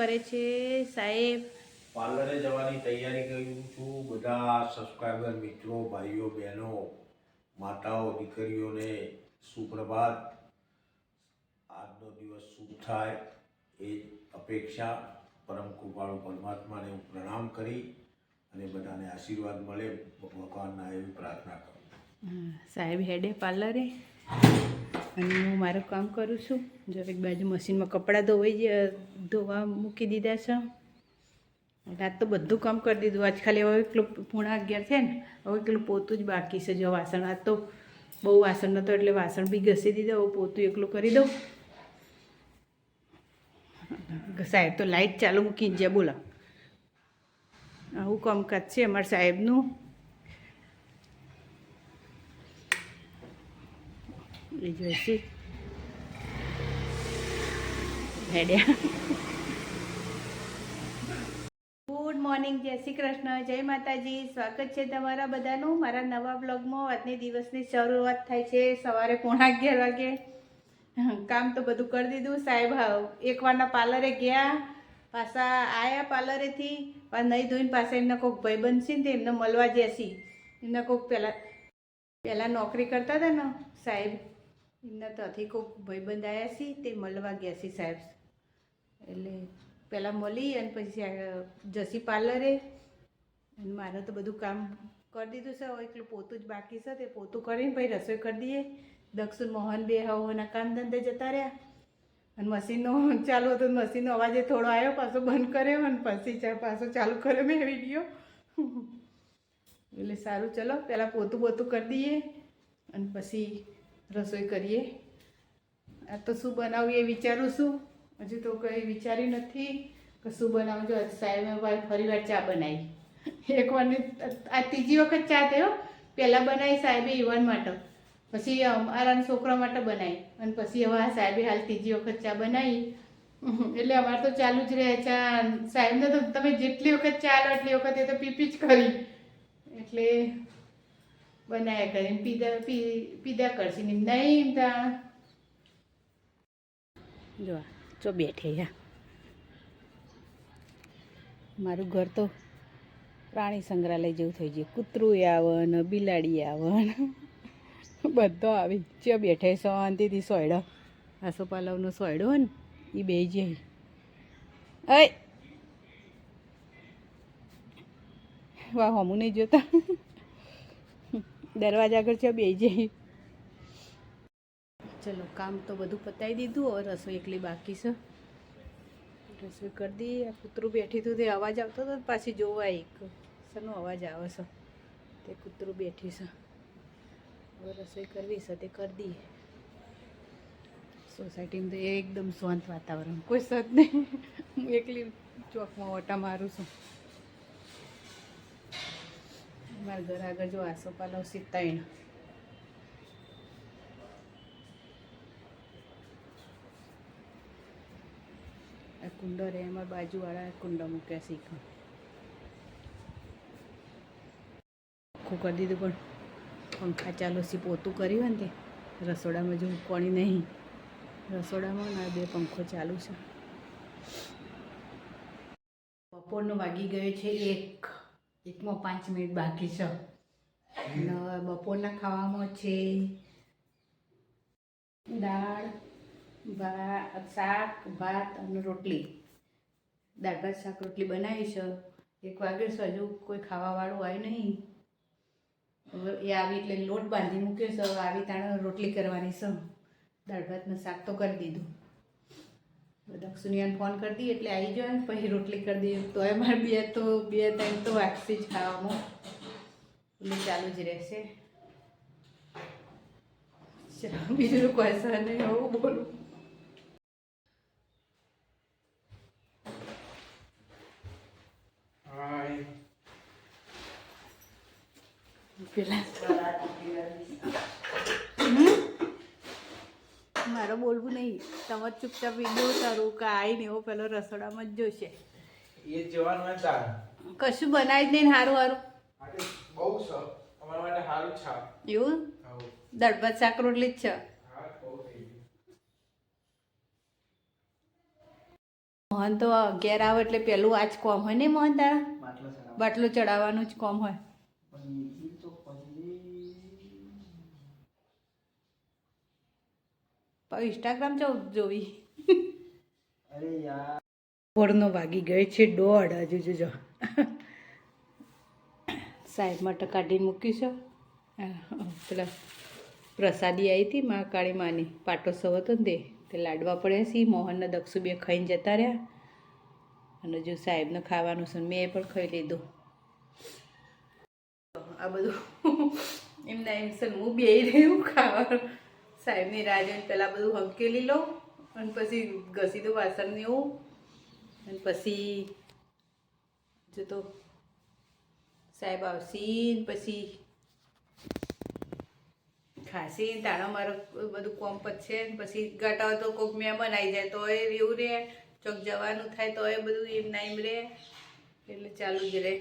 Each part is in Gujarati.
કરે છે સાહેબ? પાર્લરે જવાની તૈયારી કરું છું. બધા સબસ્ક્રાઈબર મિત્રો ભાઈઓ બહેનો માતાઓ દીકરીઓને સુપ્રભાત. આજનો દિવસ શુભ થાય એ અપેક્ષા. પરમ કૃપાળુ પરમાત્માને હું પ્રણામ કરી અને બધાને આશીર્વાદ મળે. ભગવાનના એવી પ્રાર્થના કરું. સાહેબ હેડે પાર્લરે? અને હું મારું કામ કરું છું. જો એક બાજુ મશીનમાં કપડાં ધોવાઈ ધોવા મૂકી દીધા છે. આજ તો બધું કામ કરી દીધું. આજ ખાલી હવે એકલું પૂણા અગિયાર છે ને, હવે એકલું પોતું જ બાકી છે. જો વાસણ આજ તો બહુ વાસણ નહોતો એટલે વાસણ બી ઘસી દીધા. હવે પોતું એકલું કરી દઉં. સાહેબ તો લાઇટ ચાલુ મૂકી જ્યાં બોલો આવું કામકાજ છે અમારા સાહેબનું. બીજું હશે હેડ્યા ગુડ મોર્નિંગ જય શ્રી કૃષ્ણ જય માતાજી સ્વાગત છે તમારા બધાનું. મારા નવા બ્લોગમાં આજની દિવસની શરૂઆત થાય છે. સવારે પોણા અગિયાર વાગે. કામ તો બધું કરી દીધું. સાહેબ હા, એકવારના પાર્લરે ગયા. પાછા આયા પાર્લરેથી પાછા નહીં ધોઈને પાછા એમના કોઈક ભાઈ બનશે ને એમને મળવા જશી એમના કોઈક પહેલાં પહેલાં નોકરી કરતા હતા ને સાહેબ. એમના ત્યાંથી કોઈક ભાઈબંધ આવ્યા છે, તે મળવા ગયા છે સાહેબ. એટલે પહેલાં મળી અને પછી જસી પાર્લરે અને મારે તો બધું કામ કરી દીધું છે, હવે એટલું પોતું જ બાકી છે, તે પોતું કરીને ભાઈ રસોઈ કરી દઈએ. દક્ષિણ મોહન બે હવોના કામ ધંધે જતા રહ્યા. અને મશીનનો ચાલુ હતો મશીનનો અવાજે થોડો આવ્યો પાછો બંધ કર્યો અને પછી પાછો ચાલુ કર્યો મેં વીડિયો. એટલે સારું, ચલો પહેલાં પોતું પોતું કરી દઈએ અને પછી રસોઈ કરીએ. આ તો શું બનાવું એ વિચારું છું. હજુ તો કંઈ વિચાર્યું નથી કે શું બનાવું. જો સાહેબ ભાઈ ફરી વાર ચા બનાવી. એકવાર આ ત્રીજી વખત ચા થયો. પહેલાં બનાવી સાહેબે ઈવન માટે. પછી અમારા છોકરા માટે બનાવી. અને પછી હવે સાહેબે હાલ ત્રીજી વખત ચા બનાવી. એટલે અમારે તો ચાલુ જ રહે ચા. સાહેબને તો તમે જેટલી વખત ચા લો એટલી વખત એ તો પીપી જ કરી એટલે બનાવ્યા કરીને પીધા પીધા કરશે ને નહીં તા જો જો બેઠે યા મારું ઘર તો પ્રાણી સંગ્રહાલય જેવું થઈ ગયું. કૂતરું આવે ને બિલાડી આવે બધો આવી. ચો બેઠે શાંતિથી સોયડો. આસોપાલવનો સોયડો ને એ બે જાય. અય વાહ, હમું નહીં જોતા. દરવાજા આગળ છે બે જઈ. ચલો, કામ તો બધું પતાવી દીધું હવે રસોઈ એકલી બાકી છે. રસોઈ કરી દઈએ કૂતરું બેઠી હતું તે અવાજ આવતો હતો પાછી જોવા એક શેનો અવાજ આવે છે. તે કૂતરું બેઠી છે. હવે રસોઈ કરવી છે તે કરી દઈએ સોસાયટીમાં તો એકદમ શાંત વાતાવરણ. કોઈ સદ નહીં. હું એકલી ચોકમાં ઓટા મારું છું. મારા ઘર આગળ જો આસોપાલવ સીતાઈણ આ કુંડો રહે એમાં બાજુવાળા કુંડો મૂક્યા શીખો આખું કરી દીધું પણ પંખા ચાલુ સી પોતું કર્યું હોય ને તે. રસોડામાં જો કોણી નહીં. રસોડામાં ના, બે પંખો ચાલુ છે. બપોરનો વાગી ગયો છે એક. એકમાં પાંચ મિનિટ બાકી છે. અને બપોરના ખાવામાં છે દાળ, ભાત, શાક, ભાત અને રોટલી. દાળ, ભાત, શાક, રોટલી બનાવી છે. એક વાગે છે, હજુ કોઈ ખાવાવાળું આવ્યું નહીં. એ આવી એટલે લોટ બાંધી મૂક્યો છે. આવી તાણે રોટલી કરવાની છે. દાળ ભાતનું શાક તો કરી દીધું. દક્ષિણિયાને ફોન કરી દઈએ એટલે આવી જાય ને પછી રોટલી કરી દઈએ. તો એ મારે બે તો બે ટાઈમ તો વાગશે જ ખાવામાં એટલે ચાલુ જ રહેશે. બીજું સર નહીં હું બોલું. પેલા હમ? મારે બોલવું નહીં. તમે ચૂપચાપ વીડિયો ઉતારું કે આવીને એવો પેલો રસોડામાં જ જોશે. એ જવાનું હતા કશું બનાવી જ નહીં સારું સારું બહુ સ અમારા માટે સારું છે. એવું? દાળ શાક રોટલી જ છે. મોહન તો અગિયાર આવે એટલે પેલું આ જ કોમ હોય ને મોહન તારા? બાટલો ચડાવવાનું. જ કોમ હોય પણ ઈ તો પછી પણ ઇન્સ્ટાગ્રામ જવું જોવી. અરે યાર. પોળનો વાગી ગયો છે દોઢ હજુ જોજો સાહેબમાં ટકાટી કાઢીને મૂકીશું આ, પેલા પ્રસાદી આવી હતી મા કાળી માની. પાટોત્સવ હતો ને તે. તે લાડવા પડ્યા છે. મોહનને દક્ષુ બે ખાઈને જતા રહ્યા. અને જો સાહેબને ખાવાનું છે મેં પણ ખાઈ લીધું. આ બધું એમના એમ છે હું બે રહ્યું ખાવાનું. સાહેબની રાહ જોઈને પહેલાં બધું હંકેલી લઉં અને પછી ઘસી દઉં વાસણને એવું. અને પછી જો તો સાહેબ આવશે પછી ખાસી તાણો મારો બધું કોમ છે ને પછી ઘટાવ તો કોઈક મહેમાન આવી જાય તો એ એવું રહે. ચોક જવાનું થાય તો એ બધું એમ ના એમ રહે. એટલે ચાલુ જ રહે.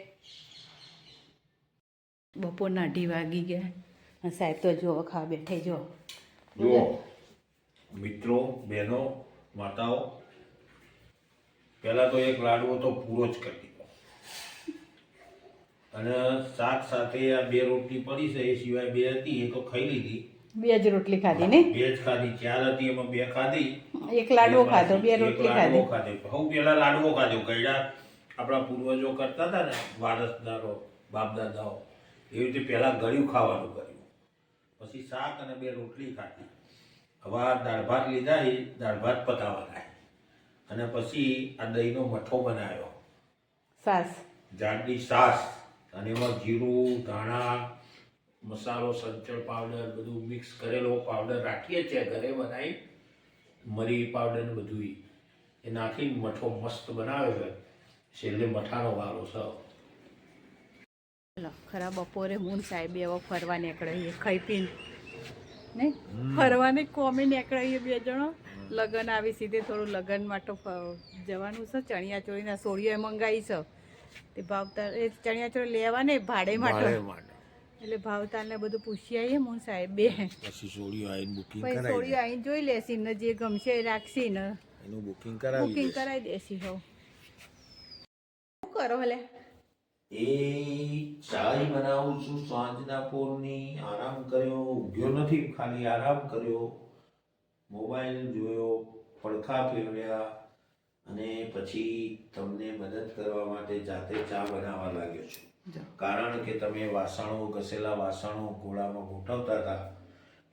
બપોરના અઢી વાગી ગયા. સાહેબ તો જો ખાવા બેઠે જો જુઓ મિત્રો બહેનો માતાઓ પહેલાં તો એક લાડવો તો પૂરો જ કરી દીધો. અને શાક સાથે આ બે રોટલી પડી છે એ સિવાય બે હતી એ તો ખાઈ લીધી. બે જ રોટલી ખાધી ને? બે જ ખાધી ચાર હતી એમાં બે ખાધી. એક લાડવો ખાધો બે રોટલી ખાધી. ખાધો. હું પેલા લાડવો ખાધો ગયડા આપણા પૂર્વજો કરતા હતા ને વારસદારો બાપદાદાઓ એવી રીતે પહેલાં ગળ્યું ખાવાનું કર્યું. પછી શાક અને બે રોટલી ખાધી. હવે આ દાળ ભાત લીધા એ દાળ ભાત પતાવવાના અને પછી આ દહીંનો મઠો બનાવ્યો. સાસ. જાડની સાસ અને એમાં જીરું ધાણા મસાલો સંચળ પાવડર બધું મિક્સ કરેલો પાવડર રાખીએ છીએ ઘરે બનાવી. મરી પાવડર ને બધું એ નાખીને મઠો મસ્ત બનાવ્યો છે. છેલ્લે મઠાનો વારો છે. લો ખરા બપોરે મૂન સાહેબ એવો ફરવા નીકળીએ ખાઈ પીને. ને? ફરવાની કોમી નીકળીએ બે જણો. લગન આવી સીધે થોડું લગન માટે જવાનું છે ચણિયા ચોળીના સોળીઓ મંગાવી છે. તે ભાવતાલ એ ચણિયા ચોળી લેવા ને ભાડે માટે. એટલે ભાવતાલને બધું પૂછી આવીએ મૂન સાહેબ બે. પછી સોળીઓ આવીને બુકિંગ કરાવી સોળીઓ આવીને જોઈ લેશી ને જે ગમશે એ રાખશી ને એનું બુકિંગ બુકિંગ કરાવી દેશી હો શું કરો હલે? એ ચાય બનાવું છું સાંજના પોરની આરામ કર્યો ઊભ્યો નથી ખાલી આરામ કર્યો. મોબાઈલ જોયો પડખા ફેરવ્યા અને પછી તમને મદદ કરવા માટે જાતે ચા બનાવવા લાગ્યો છું. કારણ કે તમે વાસણો ઘસેલા વાસણો ઘોડામાં ગોઠવતા હતા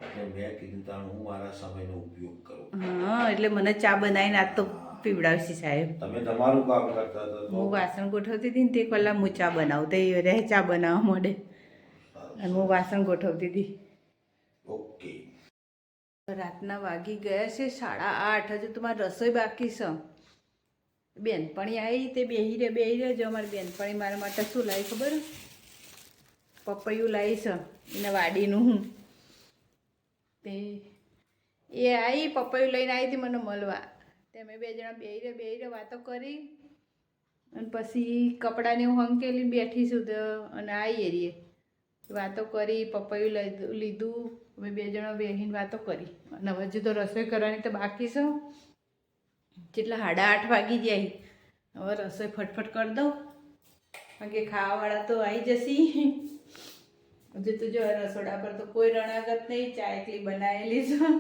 એટલે મેં કીધું તાણ હું મારા સમયનો ઉપયોગ કરું. હા એટલે મને ચા બનાવીને તો પીવડાવશી સાહેબ. તમે તમારું કામ કરતા હતા હું વાસણ ગોઠવતી હતી ને તે કલાક હું ચા બનાવતી એ રહે ચા બનાવવા માંડે અને હું વાસણ ગોઠવતી હતી. ઓકે. રાતના વાગી ગયા છે સાડા આઠ. હજુ તમારે રસોઈ બાકી છે. બેનપણી આવી તે બેહી રે બેહી રે જો અમારી બેનપણી મારા માટે શું લાવી ખબર? પપૈયું લાવી છે એને વાડીનું હું. તે એ આવી પપૈયું લઈને આવી હતી મને મળવા. તે અમે બે જણા બે રે બે રે વાતો કરી અને પછી કપડાને હું હંકેલી બેઠી શું તો અને આવી એરીએ વાતો કરી પપૈયું લીધું અમે બે જણા બેહીને વાતો કરી. અને હવે હજુ તો રસોઈ કરવાની તો બાકી છે. જેટલા સાડા આઠ વાગી જાય હવે રસોઈ ફટફટ કરી દઉં. કારણ કે ખાવાવાળા તો આવી જશે. હજુ તો જો રસોડા પર તો કોઈ રણાગત નહીં, ચા એકલી બનાવેલી છે.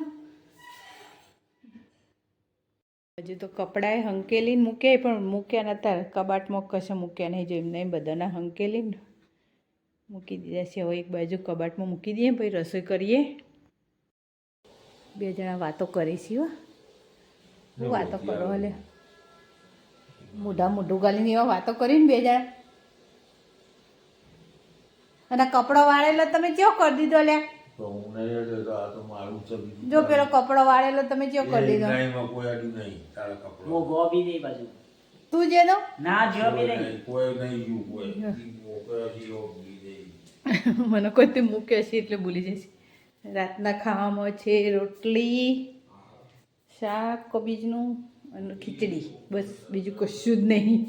હજુ તો કપડાએ હંકેલીને મૂકે પણ મૂક્યા નતા કબાટમાં કશે મૂક્યા નહીં જો એમને એમ બધાના હંકેલીને મૂકી દીધા છે. હવે એક બાજુ કબાટમાં મૂકી દઈએ પછી રસોઈ કરીએ. બે જણા વાતો કરીશી હો. હું વાતો કરો હલે? મોઢા મોઢું ગાલીને એવા વાતો કરીને બે જણા. અને કપડો વાળેલો તમે ચો કરી દીધો લે તો હું નહીં એટલે આ તો મારું છે જો પેલો કપડો વાળેલો તમે જો કરી લીધો. નહીં માં કોઈ અડ્યું નહીં તારા કપડો. મો ગો બી નહીં બાજુ. તું જેનો ના? જો બી નહીં. કોઈ નહીં યુ કોઈ. મને કોઈ તે મૂકે છે એટલે ભૂલી જશે રાતના ખાવામાં છે રોટલી શાક કોબીજનું અને ખીચડી. બસ બીજું કશું જ નહીં.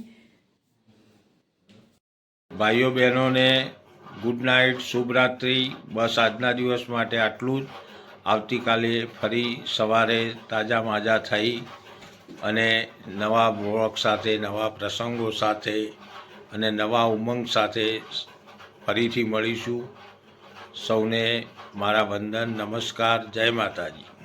ભાઈઓ બહેનોને ગુડ નાઇટ શુભરાત્રિ બસ આજના દિવસ માટે આટલું જ. આવતીકાલે ફરી સવારે તાજા માજા થઈ અને નવા બ્લોગ સાથે, નવા પ્રસંગો સાથે અને નવા ઉમંગ સાથે ફરીથી મળીશું. સૌને મારા વંદન, નમસ્કાર. જય માતાજી.